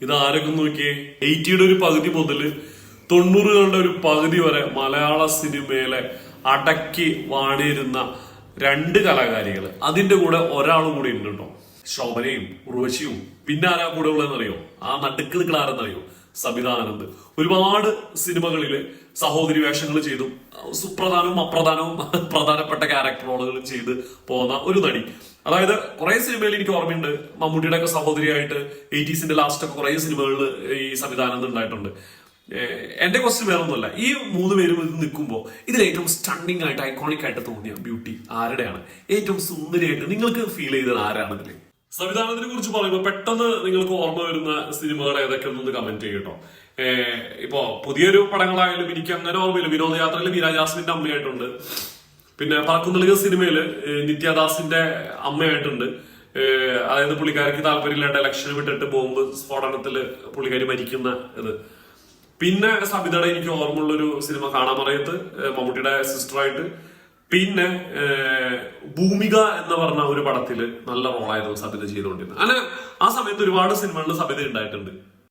ഇത് ആരൊക്കെ നോക്കിയേ? എയ്റ്റിയുടെ ഒരു പകുതി മുതൽ തൊണ്ണൂറുകളുടെ ഒരു പകുതി വരെ മലയാള സിനിമയിലെ അടക്കി വാണിരുന്ന രണ്ട് കലാകാരികൾ അതിന്റെ കൂടെ ഒരാളും കൂടി ഉണ്ട് കേട്ടോ ശോഭനയും ഉർവശിയും. പിന്നെ ആരാ കൂടെ ഉള്ളതെന്നറിയോ? ആ നടുക്ക് ആരെന്നറിയോ? സംവിധാനന്ദ് ഒരുപാട് സിനിമകളിൽ സഹോദരി വേഷങ്ങൾ ചെയ്തു സുപ്രധാനവും അപ്രധാനവും പ്രധാനപ്പെട്ട ക്യാരക്ടർ റോളുകളും ചെയ്ത് പോകുന്ന ഒരു നടി. അതായത് കുറെ സിനിമയിൽ എനിക്ക് ഓർമ്മയുണ്ട് മമ്മൂട്ടിയുടെ ഒക്കെ സഹോദരിയായിട്ട് എയ്റ്റീസിന്റെ ലാസ്റ്റ് ഒക്കെ കുറെ സിനിമകളിൽ ഈ സംവിധാനം ഉണ്ടായിട്ടുണ്ട്. എന്റെ ക്വസ്റ്റ്യൻ വേറെ ഒന്നുമല്ല ഈ മൂന്ന് പേരും ഇത് നിൽക്കുമ്പോൾ ഇതിൽ ഏറ്റവും സ്റ്റണ്ണിങ് ആയിട്ട് ഐക്കോണിക് ആയിട്ട് തോന്നിയ ബ്യൂട്ടി ആരുടെയാണ്? ഏറ്റവും സുന്ദരിയായിട്ട് നിങ്ങൾക്ക് ഫീൽ ചെയ്തത് ആരാണ് ഇതിൽ സംവിധാനത്തിനെ കുറിച്ച് പറയുമ്പോൾ പെട്ടെന്ന് നിങ്ങൾക്ക് ഓർമ്മ വരുന്ന സിനിമകൾ ഏതൊക്കെയാണെന്ന് കമന്റ് ചെയ്യട്ടോ. ഇപ്പോ പുതിയൊരു പടങ്ങളായാലും എനിക്ക് അങ്ങനെ ഓർമ്മയില്ല. വിനോദയാത്രയിൽ മീരാ അമ്മയായിട്ടുണ്ട്. പിന്നെ പറക്കുന്നിളിക സിനിമയിൽ നിത്യാദാസിന്റെ അമ്മയായിട്ടുണ്ട്. അതായത് പുള്ളിക്കാരിക്ക് താല്പര്യമില്ലാണ്ട് ഇലക്ഷൻ വിട്ടിട്ട് ബോംബ് സ്ഫോടനത്തിൽ പുള്ളിക്കാരി മരിക്കുന്ന ഇത്. പിന്നെ സബിതയുടെ എനിക്ക് ഓർമ്മ ഒരു സിനിമ കാണാൻ പറയത്ത് മമ്മൂട്ടിയുടെ സിസ്റ്ററായിട്ട്. പിന്നെ ഭൂമിക എന്ന് പറഞ്ഞ ഒരു പടത്തിൽ നല്ല റോളായിരുന്നു സബിത ചെയ്തുകൊണ്ടിരുന്നത്. അങ്ങനെ ആ സമയത്ത് ഒരുപാട് സിനിമകളിൽ സബിത ഉണ്ടായിട്ടുണ്ട്.